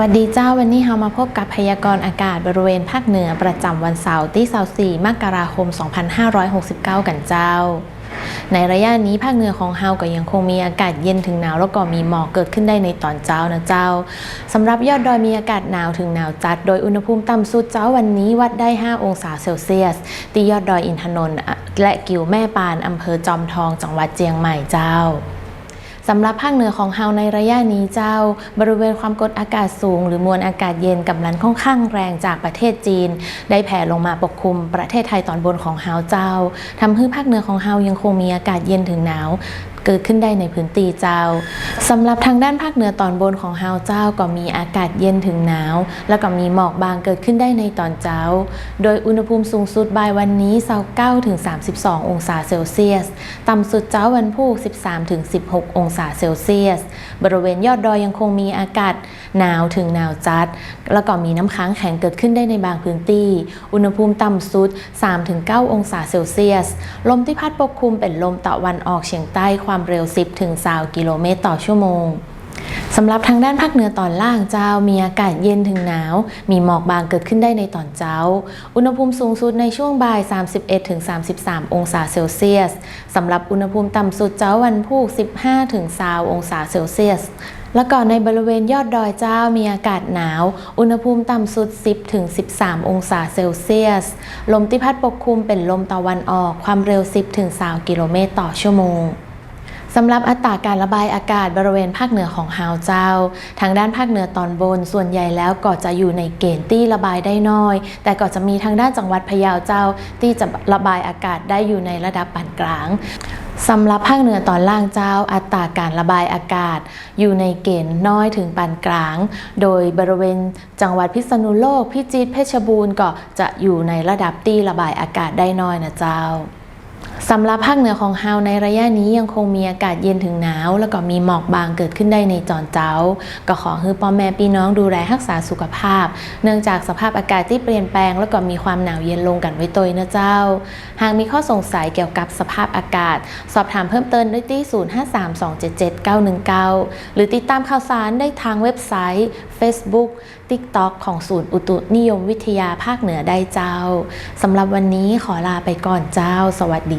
วัสดีเจ้าวันนี้เรามาพบกับพยากรณ์อากาศบริเวณภาคเหนือประจำวันเสาร์ที่24มกราคม 2569 กันเจ้า ในระยะนี้ภาคเหนือของเฮาก็ยังคงมีอากาศเย็นถึงหนาวแล้วก็มีหมอกเกิดขึ้นได้ในตอนเช้านะเจ้าสำหรับยอดดอยมีอากาศหนาวถึงหนาวจัด โดยอุณหภูมิต่ำสุดเจ้าวันนี้วัดได้ 5 องศาเซลเซียสที่ยอดดอยอินทนนท์และกิวแม่ปานอำเภอจอมทองจังหวัดเจียงใหม่เจ้า สำหรับภาคเหนือของเฮาในระยะนี้เจ้า บริเวณความกดอากาศสูง หรือมวลอากาศเย็นกำลังค่อนข้างแรงจากประเทศจีน ได้แผ่ลงมาปกคลุมประเทศไทยตอนบนของเฮาเจ้าทำให้ภาคเหนือของเฮายังคงมีอากาศเย็นถึงหนาว เกิดขึ้นได้ในพื้นที่เจ้าสำหรับทางด้านภาคเหนือตอนบนของเฮาเจ้าก็มีอากาศเย็นถึงหนาว แล้วก็มีหมอกบางเกิดขึ้นได้ในตอนเช้า โดยอุณหภูมิสูงสุดบ่ายวันนี้29ถึง32 องศาเซลเซียส ต่ำสุดเช้าวันพุธ13ถึง16 องศาเซลเซียส บริเวณยอดดอยยังคงมีอากาศหนาวถึงหนาวจัด แล้วก็มีน้ำค้างแข็งเกิดขึ้นได้ในบางพื้นที่ อุณหภูมิต่ำสุด 3-9 องศาเซลเซียส ลมที่พัดปกคลุมเป็นลมตะวันออกเฉียงใต้ความเร็ว 10-20กิโลเมตรต่อชั่วโมงสำหรับทางด้านภาคเหนือตอนล่างเจ้า มีอากาศเย็นถึงหนาว มีหมอกบางเกิดขึ้นได้ในตอนเช้า อุณหภูมิสูงสุดในช่วงบ่าย 31-33 องศาเซลเซียสสำหรับอุณหภูมิต่ำสุดเช้าวันพุธ15-20องศาเซลเซียสแล้วก็ในบริเวณยอดดอยเจ้ามีอากาศหนาว อุณหภูมิต่ำสุด 10-13 องศาเซลเซียส ลมที่พัดปกคลุมเป็นลมตะวันออกความเร็ว 10-20กิโลเมตรต่อชั่วโมง สำหรับอัตราการระบายอากาศบริเวณภาคเหนือของฮาวเจ้า ทางด้านภาคเหนือตอนบน ส่วนใหญ่แล้วก็จะอยู่ในเกณฑ์ที่ระบายได้น้อย แต่ก็จะมีทางด้านจังหวัดพะเยาเจ้า ที่จะระบายอากาศได้อยู่ในระดับปานกลางสำหรับภาคเหนือตอนล่างเจ้า อัตราการระบายอากาศ อยู่ในเกณฑ์น้อยถึงปานกลาง โดยบริเวณจังหวัดพิษณุโลก พิจิตรเพชรบูรณ์ก็จะอยู่ในระดับที่ระบายอากาศได้น้อยนะเจ้า สำหรับภาคเหนือของฮาวในระยะนี้ยังคงมีอากาศเย็นถึงหนาว แล้วก็มีหมอกบางเกิดขึ้นได้ในจอนเจ้า ก็ขอให้พ่อแม่พี่น้องดูแลรักษาสุขภาพ เนื่องจากสภาพอากาศที่เปลี่ยนแปลง แล้วก็มีความหนาวเย็นลงกันไว้ตัวนะเจ้า หากมีข้อสงสัยเกี่ยวกับสภาพอากาศ สอบถามเพิ่มเติมได้ที่ 053277919 หรือติดตามข่าวสารได้ทางเว็บไซต์ Facebook TikTok ของศูนย์อุตุนิยมวิทยาภาคเหนือได้เจ้าสำหรับวันนี้ขอลาไปก่อนเจ้า สวัสดี